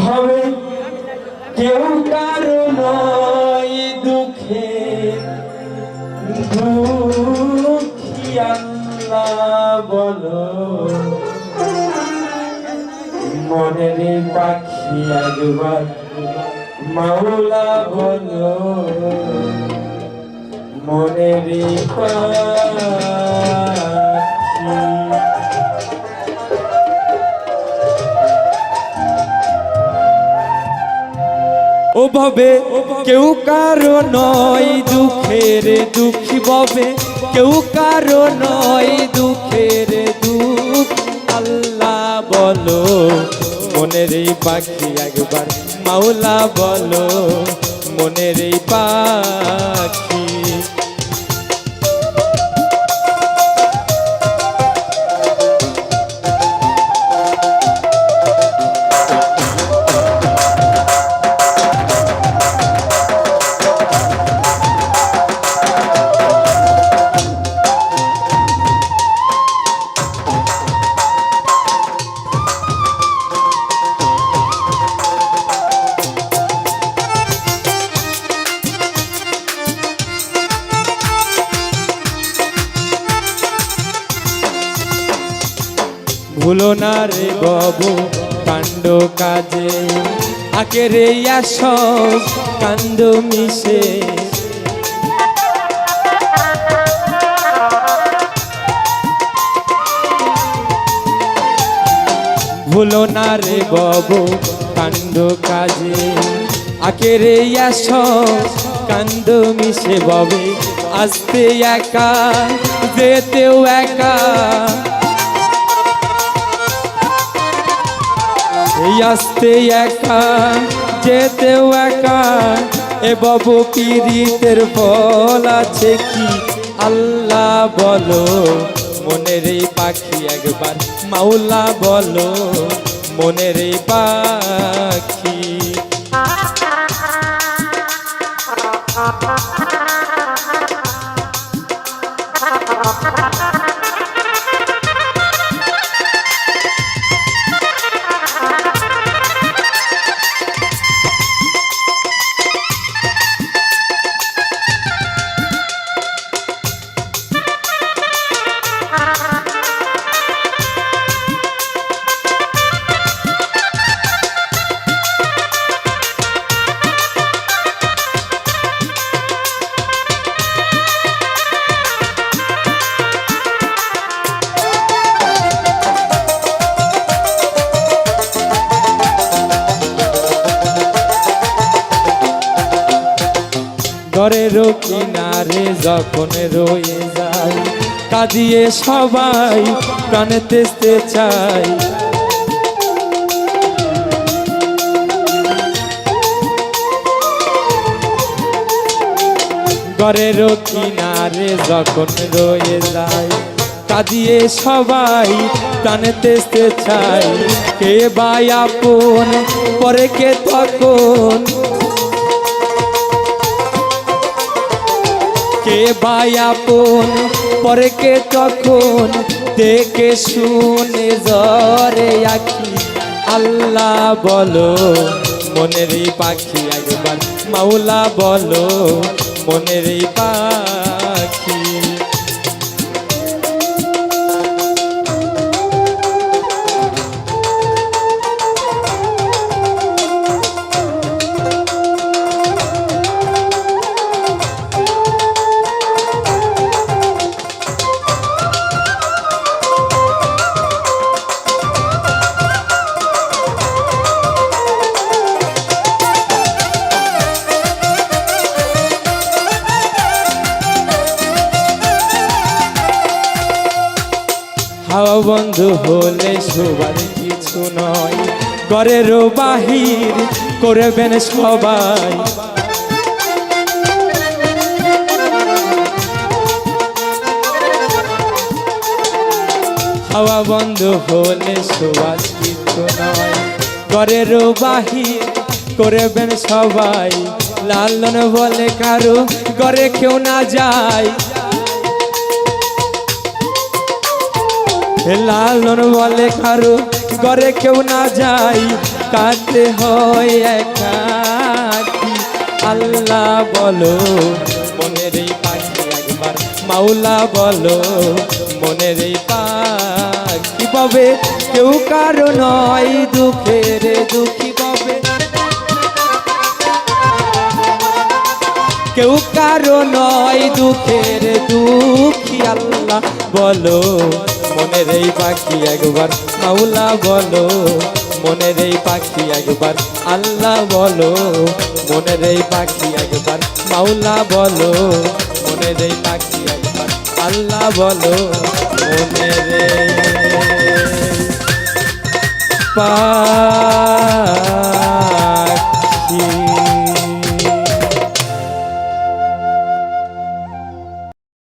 ভাবে কেউ কারও নয় দুঃখে, দুঃখী আল্লাহ বলো। মনের পাখি একবার মাওলা বলো। মনের পাখি ওভাবে কেউ কারও নয় দুঃখের দুঃখী ভবে কেউ কারও নয় দুঃখের দুঃখ। আল্লাহ বলো, মনের এই পাখি একবার। মাওলা বলো, মনের এই পাখি ভুলো না রে বাবু, কাণ্ড কাজে। আকে রে সব কান্দ মিশে। ভুলো না রে বাবু, কাণ্ড কাজে। আকে রে সব কান্দ মিশে। ববে, আসতে একা, যেতেও একা। এই আসতে একা, যেতেও একা, এ বাবু পীড়িতের ফল আছে কি? আল্লাহ বলো, মনের এই পাখি একবার, মাওলা বলো, মনের এই পাখি। ঘরের কিনারে যখন রয়ে যায় কাঁদিয়ে সবাই প্রাণে তেসতে চাই ঘরের কিনারে যখন রয়ে যায় কাঁদিয়ে সবাই প্রাণে তেসতে চাই কে বাই আপন, পরে কে তখন কে বায়াপন পরকে তখন? দেখে শুনে জরে আখি। আল্লাহ বলো, মনেরই পাখি একবার। মাওলা বলো, মনেরই এই হাওয়া বন্ধু হলে সবার কিছু নয়। ঘরেরও বাহির করবেন সবাই। হাওয়া বন্ধ হলে সবার কিছু নয়। ঘরেরও বাহির করবেন সবাই। লালন বলে কারও ঘরে কেউ না যায়। লালন বলে কারও ঘরে কেউ না যায় কাটতে হয় একাকি। আল্লাহ বলো, মনের এই পাখি একবার। মাওলা বলো, মনের এই পাখি পাবে? কেউ কারও নয় দুঃখের দুঃখী পাবে। কেউ কারও নয় দুঃখের দুঃখী। আল্লাহ বলো মনের এই পাখি একবার, মাওলা বলো, মনের এই পাখি একবার, আল্লাহ বলো, মনের এই পাখি একবার, মাওলা বলো, মনের এই পাখি একবার, আল্লাহ বলো, মনের পা